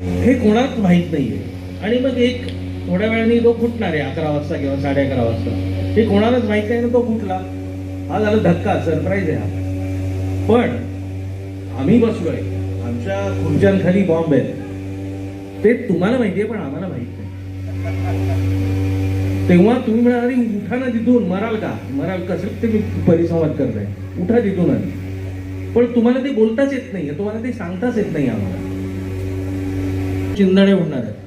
हे कोणाच माहीत नाहीये. आणि मग एक थोड्या वेळाने तो फुटणार आहे अकरा वाजता किंवा साडे अकरा वाजता. हे कोणालाच माहीत नाही ना तो फुटला. हा झाला धक्का सरप्राईज आहे हा. पण आम्ही बसलोय. आमच्या खुर्च्यांखाली बॉम्ब आहेत. ते तुम्हाला माहितीये पण आम्हाला माहीत नाही. तेव्हा तुम्ही म्हणाले उठा ना तिथून मराल का? मराल कसं? ते मी परिसंवाद करताय. उठा तिथून. आधी पण तुम्हाला ते बोलताच येत नाही तुम्हाला ते सांगताच येत नाही आम्हाला. चिंधडे होणार आहेत.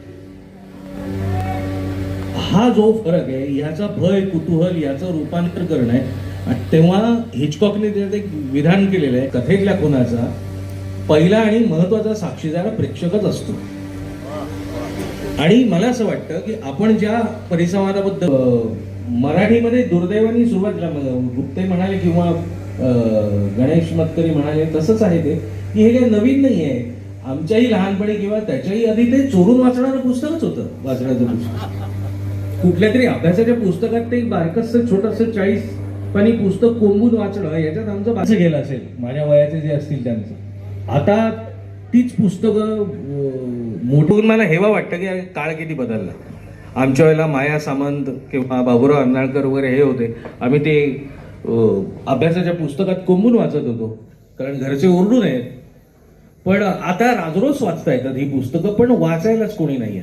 हा जो फरक आहे ह्याचा भय कुतूहल याचं रूपांतर करणं आहे. आणि तेव्हा हिचकॉकने त्याच्यात एक विधान केलेलं आहे कथेतल्या कोणाचा पहिला आणि महत्त्वाचा साक्षीदार प्रेक्षकच असतो. आणि मला असं वाटतं की आपण ज्या परिसंवादाबद्दल मराठीमध्ये दुर्दैवाने सुरुवात गुप्ते म्हणाले किंवा गणेश मतकरी म्हणाले तसंच आहे ते की हे काही नवीन नाही आहे. आमच्याही लहानपणी किंवा त्याच्याही आधी ते चोरून वाचणारं पुस्तकच होतं वाचण्याचं पुस्तक. कुठल्या तरी अभ्यासाच्या पुस्तकात ते बारकस छोटस चाळीस पानी पुस्तक कोंबून वाचणं याच्यात आमचं बाचं गेलं असेल माझ्या वयाचे जे असतील त्यांचं. आता तीच पुस्तकं मोठून मला हेवा वाटतं की अरे काळ किती बदलला. आमच्या वेळेला माया सामंत किंवा बाबुराव अर्नाळकर वगैरे हे होते. आम्ही ते अभ्यासाच्या पुस्तकात कोंबून वाचत होतो. कारण घरचे ओरडून आहेत पण आता राजरोज वाचता येतात ही पुस्तकं पण वाचायलाच कोणी नाही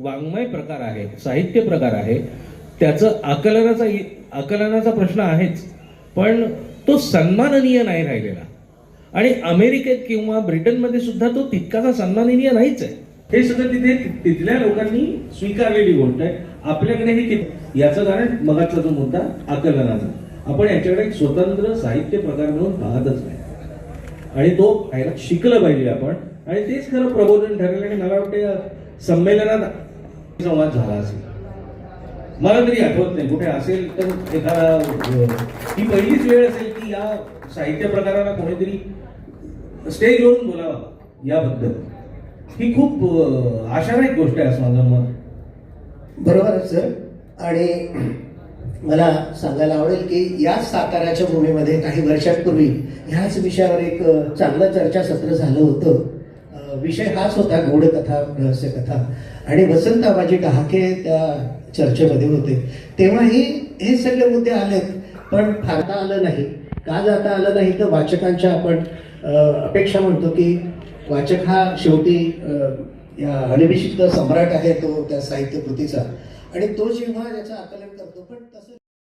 वाङ्मय प्रकार आहे साहित्य प्रकार आहे. त्याचं आकलनाचा आकलनाचा प्रश्न आहेच पण तो सन्माननीय नाही राहिलेला. आणि अमेरिकेत किंवा ब्रिटनमध्ये सुद्धा तो तितकासा सन्माननीय नाहीच आहे. हे सगळं तिथे तिथल्या लोकांनी स्वीकारलेली गोष्ट आहे. आपल्याकडे हे याचं कारण मगाचा जो मुद्दा आकलनाचा. आपण याच्याकडे एक स्वतंत्र साहित्य प्रकार म्हणून पाहतच नाही. आणि तो पाहायला शिकलं पाहिजे आपण. आणि तेच खरं प्रबोधन ठरेल आणि मला वाटतं संमेलनात संवाद झाला असेल. मला तरी आठवत नाही. कुठे असेल तर एखादा ही पहिलीच वेळ असेल की या साहित्य प्रकाराला कोणीतरी स्टेजवरून बोलावा याबद्दल. ही खूप आशादायक गोष्ट आहे असं माझं मत. बरोबर सर. आणि मला सांगायला आवडेल की याच साताऱ्याच्या भूमीमध्ये काही वर्षांपूर्वी ह्याच विषयावर एक चांगलं चर्चासत्र झालं होतं. विषय हाच होता गोडकथा रहस्यकथा. आणि वसंत आबाजी डहाके त्या चर्चेमध्ये होते. तेव्हाही हे सगळे मुद्दे आलेत पण फारता आलं नाही. का जाता आलं नाही? तर वाचकांच्या आपण अपेक्षा म्हणतो की वाचक हा शेवटी या अनभिषिक्त सम्राट आहे तो त्या साहित्य कृतीचा आणि तो जेव्हा याचं आकलन करतो पण तसं